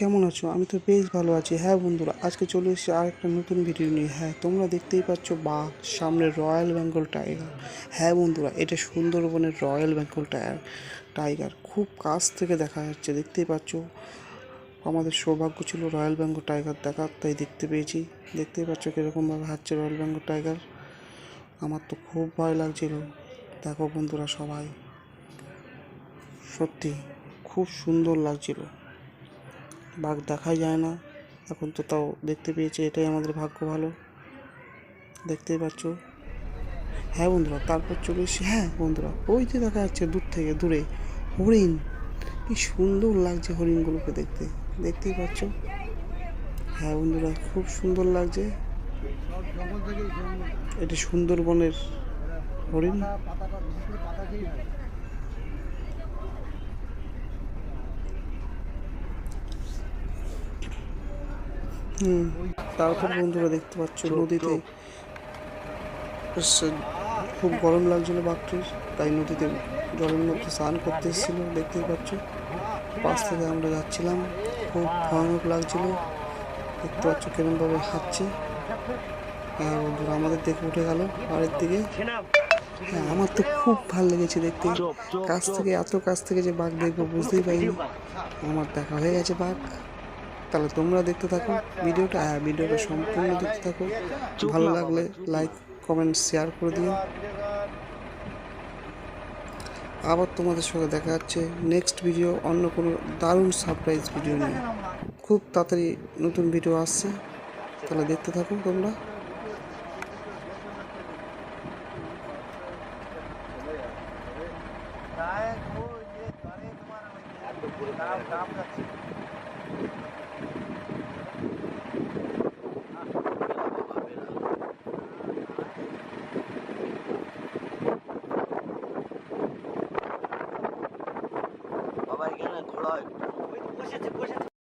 কেমন আছো? আমি তো বেশ ভালো আছি। হ্যাঁ বন্ধুরা, আজকে চলে এসেছি আর একটা নতুন ভিডিও নিয়ে। হ্যাঁ তোমরা দেখতেই পাচ্ছ বাঘ, সামনে রয়্যাল বেঙ্গল টাইগার হ্যাঁ বন্ধুরা, এটা সুন্দরবনের রয়্যাল বেঙ্গল টাইগার টাইগার খুব কাছ থেকে দেখা যাচ্ছে, দেখতেই পাচ্ছ। আমাদের সৌভাগ্য ছিল রয়্যাল বেঙ্গল টাইগার দেখার, তাই দেখতে পেয়েছি। দেখতেই পাচ্ছ কীরকমভাবে হাঁটছে রয়্যাল বেঙ্গল টাইগার আমার তো খুব ভয় লাগছিল। দেখো বন্ধুরা সবাই। সত্যি, খুব সুন্দর লাগছিল। বাঘ দেখাই যায় না। এখন তো তাও দেখতে পেয়েছি, এটাই আমাদের ভাগ্য ভালো। দেখতেই পাচ্ছ? হ্যাঁ বন্ধুরা, তারপর চলে এসেছি। হ্যাঁ বন্ধুরা, ওই যে দেখা যাচ্ছে দূর থেকে, দূরে, হরিণ। কি সুন্দর লাগছে হরিণগুলোকে দেখতে। দেখতেই পাচ্ছ? হ্যাঁ বন্ধুরা, খুব সুন্দর লাগছে। এটি সুন্দরবনের হরিণ। হুম তারপর বন্ধুরা দেখতে পাচ্ছ নদীতে। খুব গরম লাগছিল বাঘটির তাই নদীতে জলের মধ্যে স্নান করতে এসেছিল দেখতেই পাচ্ছ। পাশ থেকে আমরা যাচ্ছিলাম খুব ভয়ানক লাগছিল। দেখতে পাচ্ছ কেরমভাবে হাঁটছে। হ্যাঁ বন্ধুরা আমাদের দেখে উঠে গেল পাড়ের দিকে। হ্যাঁ আমার তো খুব ভালো লেগেছে দেখতে। কাছ থেকে এত কাছ থেকে যে বাঘ দেখব বুঝতেই পারিনি। আমার দেখা হয়ে গেছে বাঘ। তাহলে তোমরা দেখতে থাকো ভিডিওটা হ্যাঁ ভিডিওটা সম্পূর্ণ দেখতে থাকো ভালো লাগলে লাইক কমেন্ট শেয়ার করে দিও আবার তোমাদের সঙ্গে দেখা যাচ্ছে নেক্সট ভিডিও অন্য কোনো দারুণ সারপ্রাইজ ভিডিও নিয়ে খুব তাড়াতাড়ি নতুন ভিডিও আসছে তাহলে দেখতে থাকো তোমরা বাবা এখানে ঘোড়া বসেছে বসেছে